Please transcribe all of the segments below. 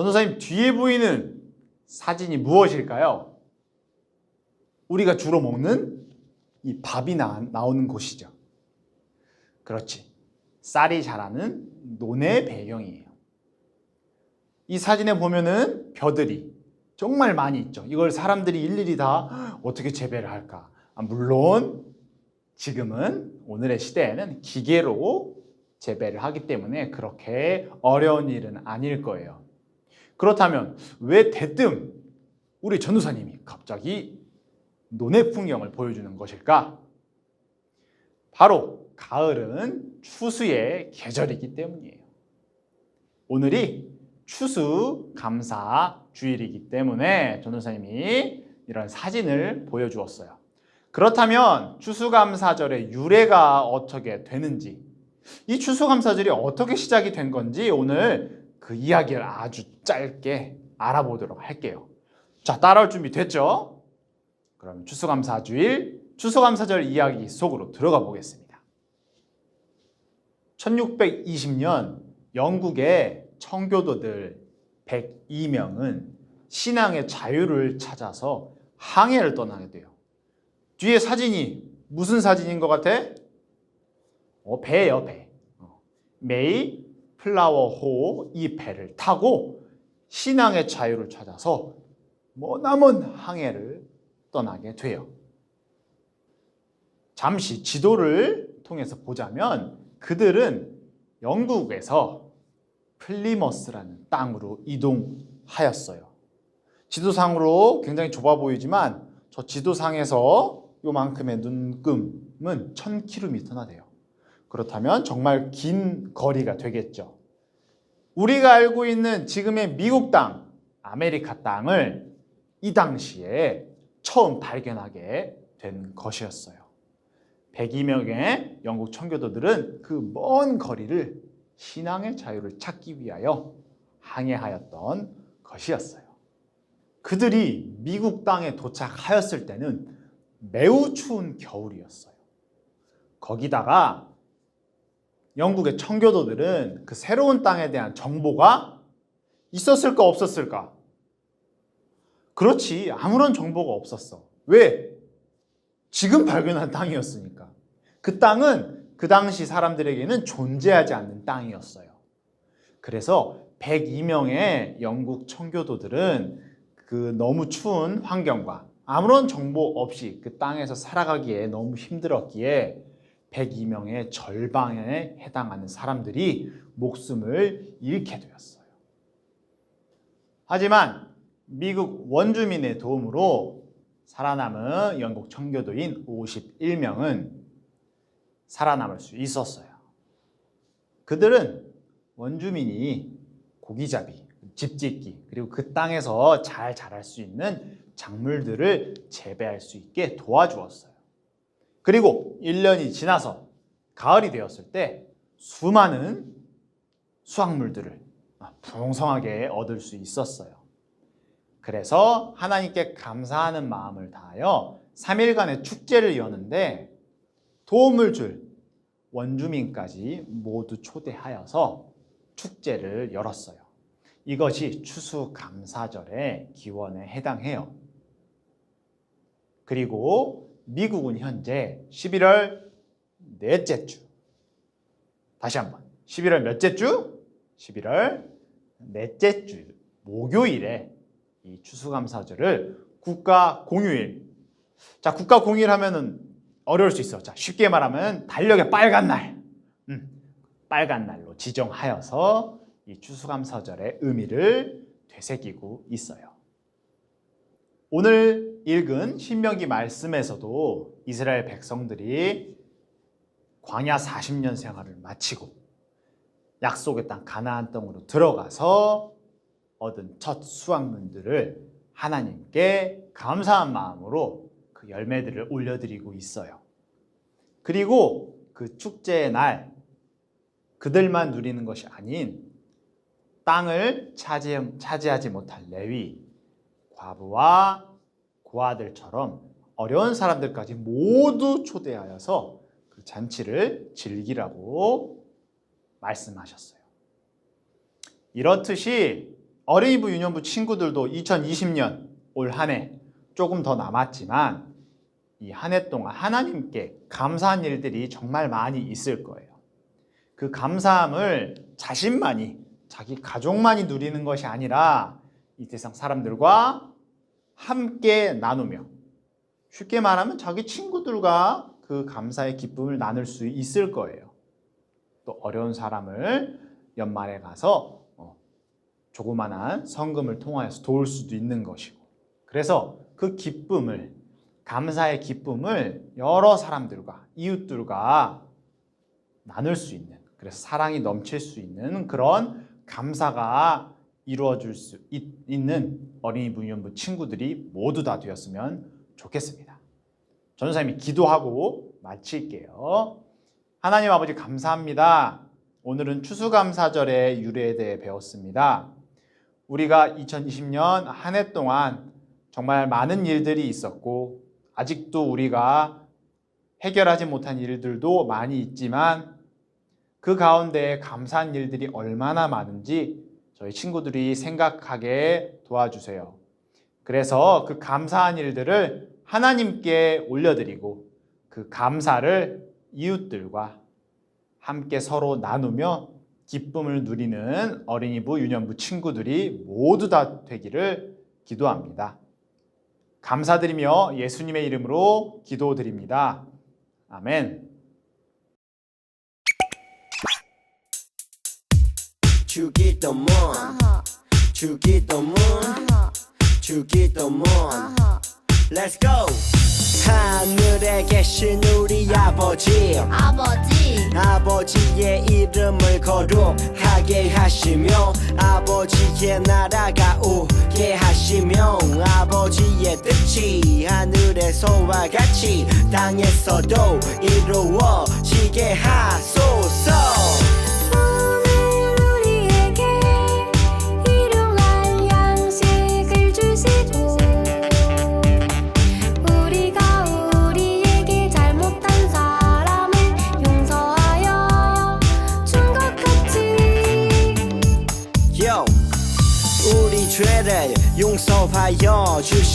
전도사님 뒤에 보이는 사진이 무엇일까요? 우리가 주로 먹는 이 밥이 나, 나오는 곳이죠. 그렇지. 쌀이 자라는 논의 배경이에요. 이 사진에 보면은 벼들이 정말 많이 있죠. 이걸 사람들이 일일이 다 어떻게 재배를 할까? 아, 물론 지금은 오늘의 시대에는 기계로 재배를 하기 때문에 그렇게 어려운 일은 아닐 거예요. 그렇다면 왜 대뜸 우리 전도사님이 갑자기 논의 풍경을 보여주는 것일까? 바로 가을은 추수의 계절이기 때문이에요. 오늘이 추수 감사 주일이기 때문에 전도사님이 이런 사진을 보여주었어요. 그렇다면 추수감사절의 유래가 어떻게 되는지, 이 추수감사절이 어떻게 시작이 된 건지 오늘 그 이야기를 아주 짧게 알아보도록 할게요. 자, 따라올 준비 됐죠? 그럼 추수감사 주일, 추수감사절 이야기 속으로 들어가 보겠습니다. 1620년 영국의 청교도들 102명은 신앙의 자유를 찾아서 항해를 떠나게 돼요. 뒤에 사진이 무슨 사진인 것 같아? 어, 배예요, 배. 어. 메이 플라워호 이 배를 타고 신앙의 자유를 찾아서 머나먼 항해를 떠나게 돼요. 잠시 지도를 통해서 보자면 그들은 영국에서 플리머스라는 땅으로 이동하였어요. 지도상으로 굉장히 좁아 보이지만 저 지도상에서 요만큼의 눈금은 1000km나 돼요. 그렇다면 정말 긴 거리가 되겠죠. 우리가 알고 있는 지금의 미국 땅, 아메리카 땅을 이 당시에 처음 발견하게 된 것이었어요. 102명의 영국 청교도들은 그 먼 거리를 신앙의 자유를 찾기 위하여 항해하였던 것이었어요. 그들이 미국 땅에 도착하였을 때는 매우 추운 겨울이었어요. 거기다가 영국의 청교도들은 그 새로운 땅에 대한 정보가 있었을까 없었을까? 그렇지 아무런 정보가 없었어. 왜? 지금 발견한 땅이었으니까. 그 땅은 그 당시 사람들에게는 존재하지 않는 땅이었어요. 그래서 102명의 영국 청교도들은 그 너무 추운 환경과 아무런 정보 없이 그 땅에서 살아가기에 너무 힘들었기에 102명의 절반에 해당하는 사람들이 목숨을 잃게 되었어요. 하지만 미국 원주민의 도움으로 살아남은 영국 청교도인 51명은 살아남을 수 있었어요. 그들은 원주민이 고기잡이, 집짓기, 그리고 그 땅에서 잘 자랄 수 있는 작물들을 재배할 수 있게 도와주었어요. 그리고 1년이 지나서 가을이 되었을 때 수많은 수확물들을 풍성하게 얻을 수 있었어요. 그래서 하나님께 감사하는 마음을 다하여 3일간의 축제를 여는데 도움을 줄 원주민까지 모두 초대하여서 축제를 열었어요. 이것이 추수감사절의 기원에 해당해요. 그리고 미국은 현재 11월 넷째 주. 다시 한번. 11월 몇째 주? 11월 넷째 주 목요일에 이 추수감사절을 국가 공휴일. 자, 국가 공휴일 하면은 어려울 수 있어. 자, 쉽게 말하면 달력의 빨간 날. 음, 빨간 날로 지정하여서 이 추수감사절의 의미를 되새기고 있어요. 오늘 읽은 신명기 말씀에서도 이스라엘 백성들이 광야 40년 생활을 마치고 약속의 땅 가나안 땅으로 들어가서 얻은 첫 수확물들을 하나님께 감사한 마음으로 그 열매들을 올려드리고 있어요. 그리고 그 축제의 날 그들만 누리는 것이 아닌 땅을 차지, 차지하지 못할 레위, 과부와 고아들처럼 어려운 사람들까지 모두 초대하여서 그 잔치를 즐기라고 말씀하셨어요. 이렇듯이 어린이부 유년부 친구들도 2020년 올 한 해 조금 더 남았지만 이 한 해 동안 하나님께 감사한 일들이 정말 많이 있을 거예요. 그 감사함을 자신만이 자기 가족만이 누리는 것이 아니라 이 세상 사람들과 함께 나누며 쉽게 말하면 자기 친구들과 그 감사의 기쁨을 나눌 수 있을 거예요. 또 어려운 사람을 연말에 가서 어, 조그만한 성금을 통하여서 도울 수도 있는 것이고 그래서 그 기쁨을 감사의 기쁨을 여러 사람들과 이웃들과 나눌 수 있는 그래서 사랑이 넘칠 수 있는 그런 감사가 이루어질 수 있, 는 어린이부 유년부 친구들이 모두 다 되었으면 좋겠습니다. 전사님이 기도하고 마칠게요. 하나님 아버지 감사합니다. 오늘은 추수감사절의 유래에 대해 배웠습니다. 우리가 2020년 한 해 동안 정말 많은 일들이 있었고 아직도 우리가 해결하지 못한 일들도 많이 있지만 그 가운데 감사한 일들이 얼마나 많은지 저희 친구들이 생각하게 도와주세요. 그래서 그 감사한 일들을 하나님께 올려드리고 그 감사를 이웃들과 함께 서로 나누며 기쁨을 누리는 어린이부 유년부 친구들이 모두 다 되기를 기도합니다. 감사드리며 예수님의 이름으로 기도드립니다. 아멘. 주기도문 아하, 주기도문 아하. Let's go. 하늘에 계신 우리 아버지. 아버지, 아버지의 이름을 거룩하게 하시며 아버지의 나라가 오게 하시며 아버지의 뜻이 하늘에서와 같이 땅에서도 이루어지게 하소서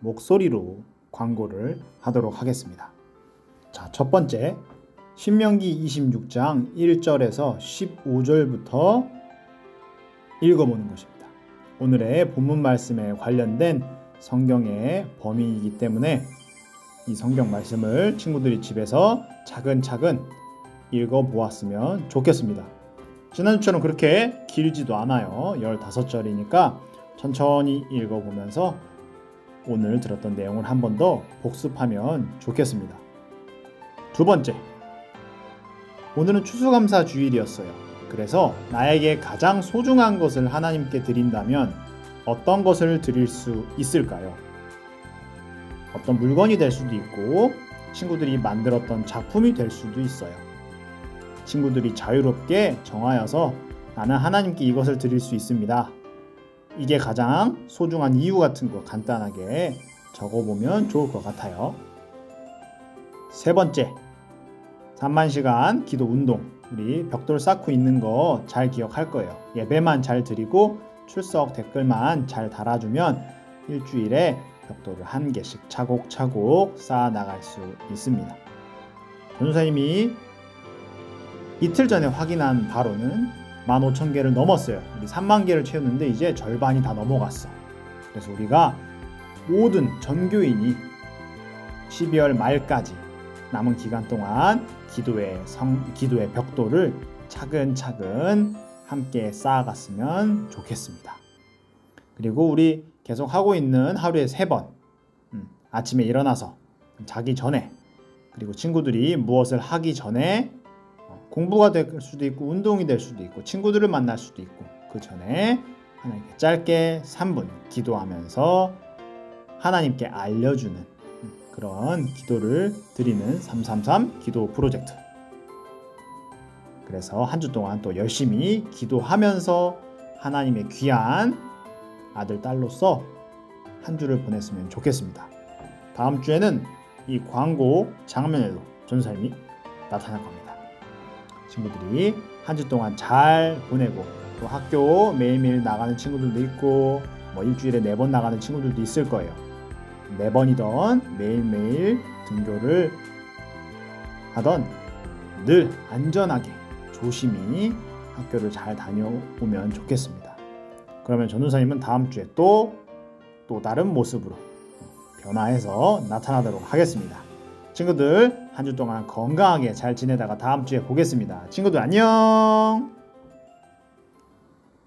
목소리로 광고를 하도록 하겠습니다. 자, 첫 번째. 신명기 26장 1절에서 15절부터 읽어보는 것입니다. 오늘의 본문 말씀에 관련된 성경의 범위이기 때문에 이 성경 말씀을 친구들이 집에서 차근차근 읽어보았으면 좋겠습니다. 지난주처럼 그렇게 길지도 않아요. 15절이니까 천천히 읽어보면서 오늘 들었던 내용을 한 번 더 복습하면 좋겠습니다. 두 번째, 오늘은 추수감사 주일이었어요. 그래서 나에게 가장 소중한 것을 하나님께 드린다면 어떤 것을 드릴 수 있을까요? 어떤 물건이 될 수도 있고 친구들이 만들었던 작품이 될 수도 있어요. 친구들이 자유롭게 정하여서 나는 하나님께 이것을 드릴 수 있습니다. 이게 가장 소중한 이유 같은 거 간단하게 적어보면 좋을 것 같아요. 세 번째, 3만 시간 기도 운동. 우리 벽돌 쌓고 있는 거 잘 기억할 거예요. 예배만 잘 드리고 출석 댓글만 잘 달아주면 일주일에 벽돌을 한 개씩 차곡차곡 쌓아 나갈 수 있습니다. 전도사님이 이틀 전에 확인한 바로는 15,000개를 넘었어요. 우리 3만 개를 채웠는데 이제 절반이 다 넘어갔어. 그래서 우리가 모든 전교인이 12월 말까지 남은 기간 동안 기도의 성 기도의 벽돌을 차근차근 함께 쌓아갔으면 좋겠습니다. 그리고 우리 계속 하고 있는 하루에 세 번, 음, 아침에 일어나서 자기 전에 그리고 친구들이 무엇을 하기 전에 어, 공부가 될 수도 있고 운동이 될 수도 있고 친구들을 만날 수도 있고 그 전에 하나님께 짧게 3분 기도하면서 하나님께 알려주는 그런 기도를 드리는 333 기도 프로젝트. 그래서 한 주 동안 또 열심히 기도하면서 하나님의 귀한 아들, 딸로서 한 주를 보냈으면 좋겠습니다. 다음 주에는 이 광고 장면에도 전사님이 나타날 겁니다. 친구들이 한 주 동안 잘 보내고 또 학교 매일매일 나가는 친구들도 있고 뭐 일주일에 네 번 나가는 친구들도 있을 거예요. 네 번이던 매일매일 등교를 하던 늘 안전하게 조심히 학교를 잘 다녀오면 좋겠습니다. 그러면 전도사님은 다음 주에 또 또 다른 모습으로 변화해서 나타나도록 하겠습니다. 친구들 한 주 동안 건강하게 잘 지내다가 다음 주에 보겠습니다. 친구들 안녕.